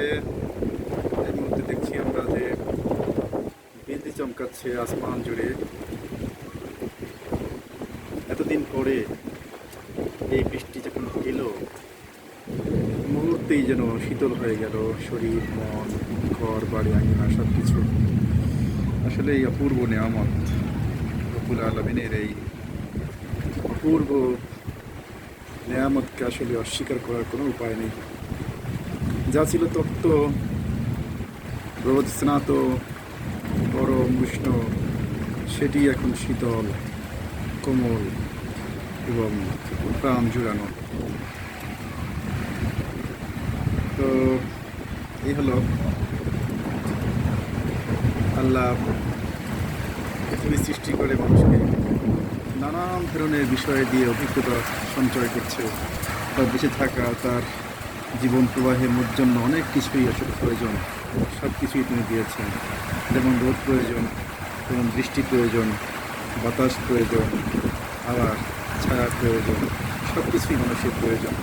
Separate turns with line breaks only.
হচ্ছে এই মুহূর্তে দেখছি আমরা যে বিদ্যুৎ চমকাচ্ছে আসমান জুড়ে। এতদিন পরে এই বৃষ্টি যখন এলো, মুহূর্তেই যেন শীতল হয়ে গেল, শরীর, মন, ঘর, বাড়ি, আঙিনা সব কিছু আসলে এই অপূর্ব নেয়ামত রবুল আলমিনের এই অপূর্ব নেয়ামতকে আসলে অস্বীকার করার কোনো উপায় নেই। যা ছিল তত্ত্ব রোদ স্নাত গরম উষ্ণ সেটি এখন শীতল, কোমল এবং প্রাণ জুড়ানো। তো, এই হলো আল্লাহ পৃথিবী সৃষ্টি করে মানুষকে নানান ধরনের বিষয় দিয়ে অভিজ্ঞতা সঞ্চয় করছে। তার বেঁচে থাকা, তার জীবন মোট জন্য অনেক কিছুই আসলে প্রয়োজন। সব কিছুই তিনি দিয়েছেন। যেমন রোদ প্রয়োজন, যেমন বৃষ্টি প্রয়োজন, বাতাস প্রয়োজন, আবার ছায়া প্রয়োজন, সব কিছুই মানুষের প্রয়োজন।